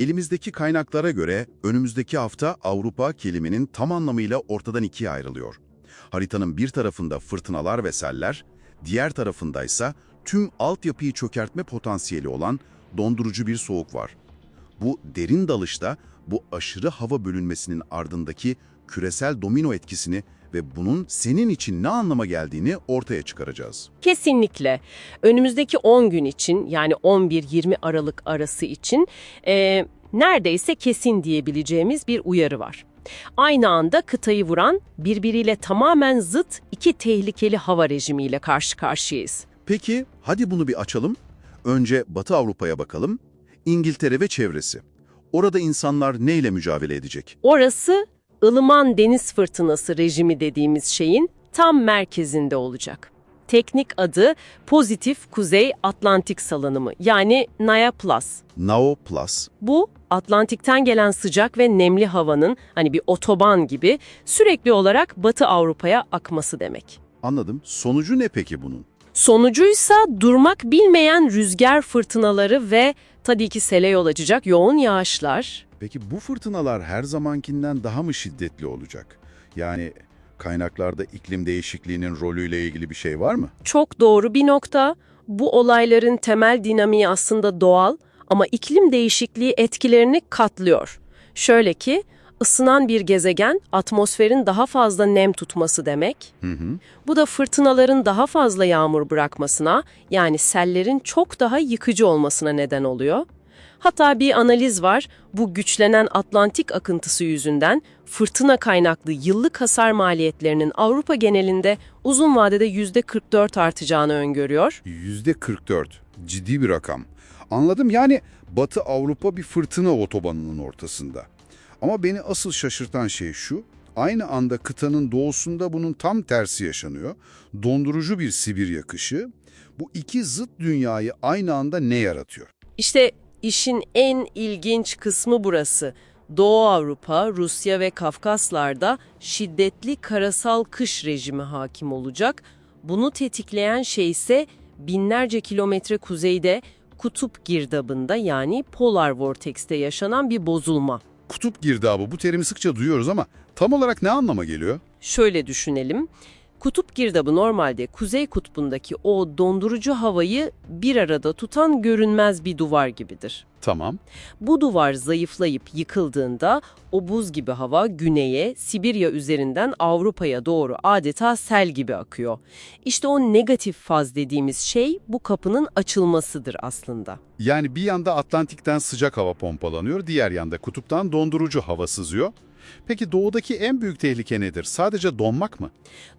Elimizdeki kaynaklara göre önümüzdeki hafta Avrupa kelimenin tam anlamıyla ortadan ikiye ayrılıyor. Haritanın bir tarafında fırtınalar ve seller, diğer tarafındaysa tüm altyapıyı çökertme potansiyeli olan dondurucu bir soğuk var. Bu derin dalışta bu aşırı hava bölünmesinin ardındaki küresel domino etkisini ve bunun senin için ne anlama geldiğini ortaya çıkaracağız. Kesinlikle. Önümüzdeki 10 gün için yani 11-20 Aralık arası için e, neredeyse kesin diyebileceğimiz bir uyarı var. Aynı anda kıtayı vuran birbiriyle tamamen zıt iki tehlikeli hava rejimiyle karşı karşıyayız. Peki hadi bunu bir açalım. Önce Batı Avrupa'ya bakalım. İngiltere ve çevresi. Orada insanlar neyle mücadele edecek? Orası ılıman deniz fırtınası rejimi dediğimiz şeyin tam merkezinde olacak. Teknik adı Pozitif Kuzey Atlantik Salınımı yani NAYA Plus. Nao Plus. Bu Atlantik'ten gelen sıcak ve nemli havanın hani bir otoban gibi sürekli olarak Batı Avrupa'ya akması demek. Anladım. Sonucu ne peki bunun? Sonucuysa durmak bilmeyen rüzgar fırtınaları ve tabii ki sele yol açacak yoğun yağışlar. Peki bu fırtınalar her zamankinden daha mı şiddetli olacak? Yani kaynaklarda iklim değişikliğinin rolüyle ilgili bir şey var mı? Çok doğru bir nokta. Bu olayların temel dinamiği aslında doğal ama iklim değişikliği etkilerini katlıyor. Şöyle ki, ısınan bir gezegen atmosferin daha fazla nem tutması demek. Hı hı. Bu da fırtınaların daha fazla yağmur bırakmasına, yani sellerin çok daha yıkıcı olmasına neden oluyor. Hatta bir analiz var, bu güçlenen Atlantik akıntısı yüzünden fırtına kaynaklı yıllık hasar maliyetlerinin Avrupa genelinde uzun vadede %44 artacağını öngörüyor. Yüzde 44. Ciddi bir rakam. Anladım yani Batı Avrupa bir fırtına otobanının ortasında. Ama beni asıl şaşırtan şey şu, aynı anda kıtanın doğusunda bunun tam tersi yaşanıyor. Dondurucu bir Sibir yakışı. Bu iki zıt dünyayı aynı anda ne yaratıyor? İşte işin en ilginç kısmı burası. Doğu Avrupa, Rusya ve Kafkaslar'da şiddetli karasal kış rejimi hakim olacak. Bunu tetikleyen şey ise binlerce kilometre kuzeyde kutup girdabında yani polar vortex'te yaşanan bir bozulma. Kutup girdabı bu terimi sıkça duyuyoruz ama tam olarak ne anlama geliyor? Şöyle düşünelim. Kutup girdabı normalde kuzey kutbundaki o dondurucu havayı bir arada tutan görünmez bir duvar gibidir. Tamam. Bu duvar zayıflayıp yıkıldığında o buz gibi hava güneye, Sibirya üzerinden Avrupa'ya doğru adeta sel gibi akıyor. İşte o negatif faz dediğimiz şey bu kapının açılmasıdır aslında. Yani bir yanda Atlantik'ten sıcak hava pompalanıyor, diğer yanda kutuptan dondurucu hava sızıyor. Peki doğudaki en büyük tehlike nedir? Sadece donmak mı?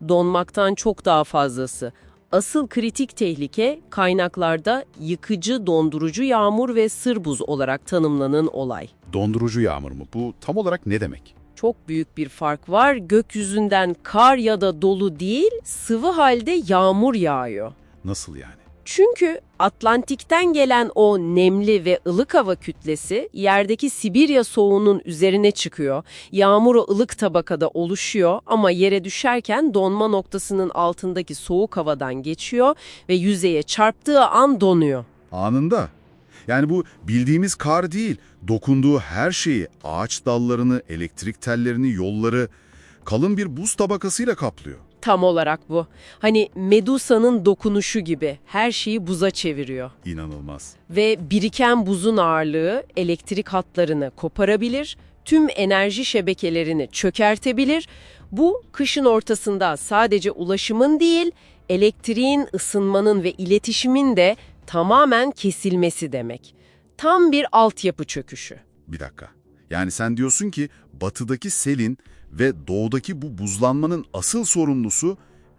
Donmaktan çok daha fazlası. Asıl kritik tehlike kaynaklarda yıkıcı, dondurucu yağmur ve sır buz olarak tanımlanan olay. Dondurucu yağmur mu? Bu tam olarak ne demek? Çok büyük bir fark var. Gökyüzünden kar ya da dolu değil, sıvı halde yağmur yağıyor. Nasıl yani? Çünkü Atlantik'ten gelen o nemli ve ılık hava kütlesi yerdeki Sibirya soğuğunun üzerine çıkıyor. Yağmur o ılık tabakada oluşuyor ama yere düşerken donma noktasının altındaki soğuk havadan geçiyor ve yüzeye çarptığı an donuyor. Anında. Yani bu bildiğimiz kar değil, dokunduğu her şeyi, ağaç dallarını, elektrik tellerini, yolları kalın bir buz tabakasıyla kaplıyor. Tam olarak bu. Hani Medusa'nın dokunuşu gibi her şeyi buza çeviriyor. İnanılmaz. ve biriken buzun ağırlığı elektrik hatlarını koparabilir, tüm enerji şebekelerini çökertebilir. Bu kışın ortasında sadece ulaşımın değil, elektriğin, ısınmanın ve iletişimin de tamamen kesilmesi demek. Tam bir altyapı çöküşü. Bir dakika. Yani sen diyorsun ki batıdaki selin ve doğudaki bu buzlanmanın asıl sorumlusu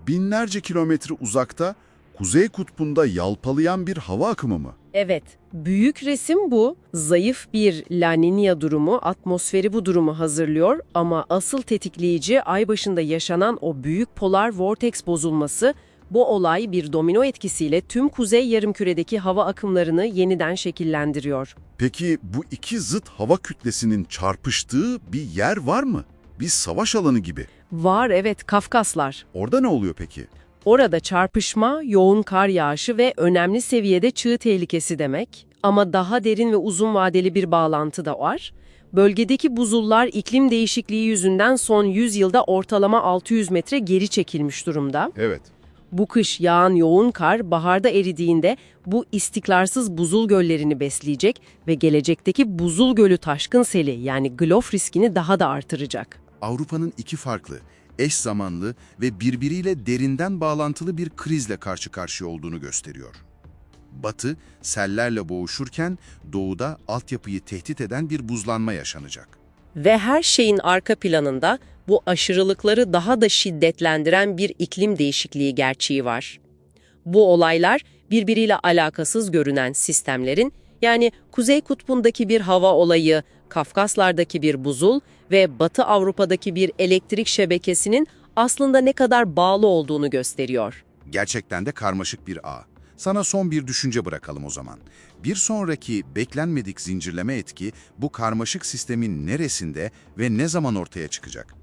binlerce kilometre uzakta Kuzey Kutbu'nda yalpalayan bir hava akımı mı? Evet, büyük resim bu. Zayıf bir La Niña durumu, atmosferi bu durumu hazırlıyor ama asıl tetikleyici ay başında yaşanan o büyük polar vortex bozulması. Bu olay bir domino etkisiyle tüm kuzey yarımküredeki hava akımlarını yeniden şekillendiriyor. Peki bu iki zıt hava kütlesinin çarpıştığı bir yer var mı? Bir savaş alanı gibi. Var evet Kafkaslar. Orada ne oluyor peki? Orada çarpışma, yoğun kar yağışı ve önemli seviyede çığ tehlikesi demek. Ama daha derin ve uzun vadeli bir bağlantı da var. Bölgedeki buzullar iklim değişikliği yüzünden son 100 yılda ortalama 600 metre geri çekilmiş durumda. Evet. Bu kış yağan yoğun kar baharda eridiğinde bu istikrarsız buzul göllerini besleyecek ve gelecekteki buzul gölü taşkın seli yani glof riskini daha da artıracak. Avrupa'nın iki farklı, eş zamanlı ve birbiriyle derinden bağlantılı bir krizle karşı karşıya olduğunu gösteriyor. Batı, sellerle boğuşurken doğuda altyapıyı tehdit eden bir buzlanma yaşanacak. Ve her şeyin arka planında bu aşırılıkları daha da şiddetlendiren bir iklim değişikliği gerçeği var. Bu olaylar birbiriyle alakasız görünen sistemlerin yani Kuzey Kutbu'ndaki bir hava olayı, Kafkaslardaki bir buzul ve Batı Avrupa'daki bir elektrik şebekesinin aslında ne kadar bağlı olduğunu gösteriyor. Gerçekten de karmaşık bir ağ. Sana son bir düşünce bırakalım o zaman. Bir sonraki beklenmedik zincirleme etki bu karmaşık sistemin neresinde ve ne zaman ortaya çıkacak?